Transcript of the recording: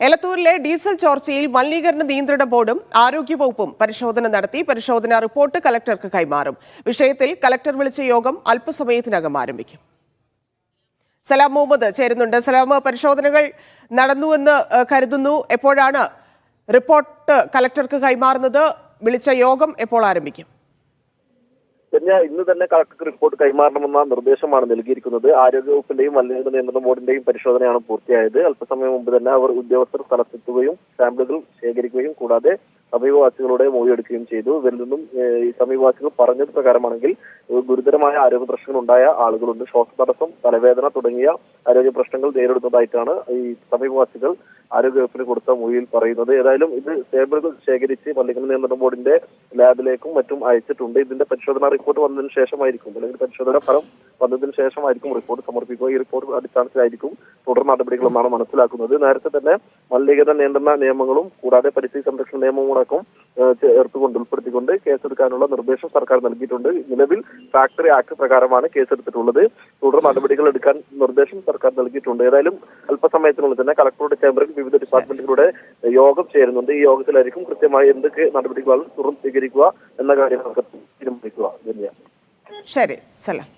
എലത്തൂരിലെ diesel ചോർച്ചയിൽ മലിനീകരണ നിയന്ത്രണ ബോർഡും ആരോഗ്യവകുപ്പും പരിശോധന നടത്തി പരിശോധനാ റിപ്പോർട്ട് കലക്ടർക്ക് കൈമാറും. വിഷയത്തിൽ കലക്ടർ വിളിച്ച യോഗം അല്പസമയത്തിനകം ആരംഭിക്കും. സലാം മുഹമ്മദ് ചേരുന്നുണ്ട്. സലാം പരിശോധനകൾ നടന്നുവെന്ന് കരുതുന്നു. എപ്പോഴാണ് റിപ്പോർട്ട് കലക്ടർക്ക് കൈമാറുന്നത്? വിളിച്ച യോഗം എപ്പോൾ ആരംഭിക്കും? പിന്നെ ഇന്ന് തന്നെ കളക്ടർക്ക് റിപ്പോർട്ട് കൈമാറണമെന്ന നിർദ്ദേശമാണ് നൽകിയിരിക്കുന്നത്. ആരോഗ്യവകുപ്പിന്റെയും മലിനീകരണ നിയന്ത്രണ ബോർഡിന്റെയും പരിശോധനയാണ് പൂർത്തിയായത്. അല്പസമയം മുമ്പ് തന്നെ അവർ ഉദ്യോഗസ്ഥർ സ്ഥലത്തെത്തുകയും സാമ്പിളുകൾ ശേഖരിക്കുകയും കൂടാതെ സമീപവാസികളുടെ മൊഴിയെടുക്കുകയും ചെയ്തു. ഇവരിൽ നിന്നും ഈ സമീപവാസികൾ പറഞ്ഞത് പ്രകാരമാണെങ്കിൽ ഗുരുതരമായ ആരോഗ്യ പ്രശ്നങ്ങൾ ഉണ്ടായ ആളുകളുണ്ട്. ശ്വാസതടസ്സം തലവേദന തുടങ്ങിയ ആരോഗ്യ പ്രശ്നങ്ങൾ നേരിടുന്നതായിട്ടാണ് ഈ സമീപവാസികൾ ആരോഗ്യവകുപ്പിന് കൊടുത്ത മൊഴിയിൽ പറയുന്നത്. ഏതായാലും ഇത് സാമ്പിളുകൾ ശേഖരിച്ച് മലിനീകരണ നിയന്ത്രണ ബോർഡിന്റെ ലാബിലേക്കും മറ്റും അയച്ചിട്ടുണ്ട്. ഇതിന്റെ പരിശോധനാ റിപ്പോർട്ട് വന്നതിന് ശേഷമായിരിക്കും. അല്ലെങ്കിൽ പരിശോധന ഫലം വന്നതിന് ശേഷമായിരിക്കും റിപ്പോർട്ട് സമർപ്പിക്കുക. ഈ റിപ്പോർട്ട് അടിസ്ഥാനത്തിലായിരിക്കും തുടർ നടപടികളെന്നാണ് മനസ്സിലാക്കുന്നത്. നേരത്തെ തന്നെ മല്ലികത നിയന്ത്രണ നിയമങ്ങളും കൂടാതെ പരിസ്ഥിതി സംരക്ഷണ നിയമവും അടക്കം ചേർത്തുകൊണ്ട് ഉൾപ്പെടുത്തിക്കൊണ്ട് കേസെടുക്കാനുള്ള നിർദ്ദേശം സർക്കാർ നൽകിയിട്ടുണ്ട്. നിലവിൽ ഫാക്ടറി ആക്ട് പ്രകാരമാണ് കേസെടുത്തിട്ടുള്ളത്. തുടർ നടപടികൾ എടുക്കാൻ നിർദ്ദേശം സർക്കാർ നൽകിയിട്ടുണ്ട്. ഏതായാലും അല്പസമയത്തിനുള്ളിൽ തന്നെ കളക്ടറുടെ ചേംബറിൽ വിവിധ ഡിപ്പാർട്ട്മെന്റുകളുടെ യോഗം ചേരുന്നുണ്ട്. ഈ യോഗത്തിലായിരിക്കും കൃത്യമായി എന്തൊക്കെ നടപടികളാണ് തുറന്ന് സ്വീകരിക്കുക എന്ന കാര്യം തീരുമാനിക്കുക. ശരി. സലാം.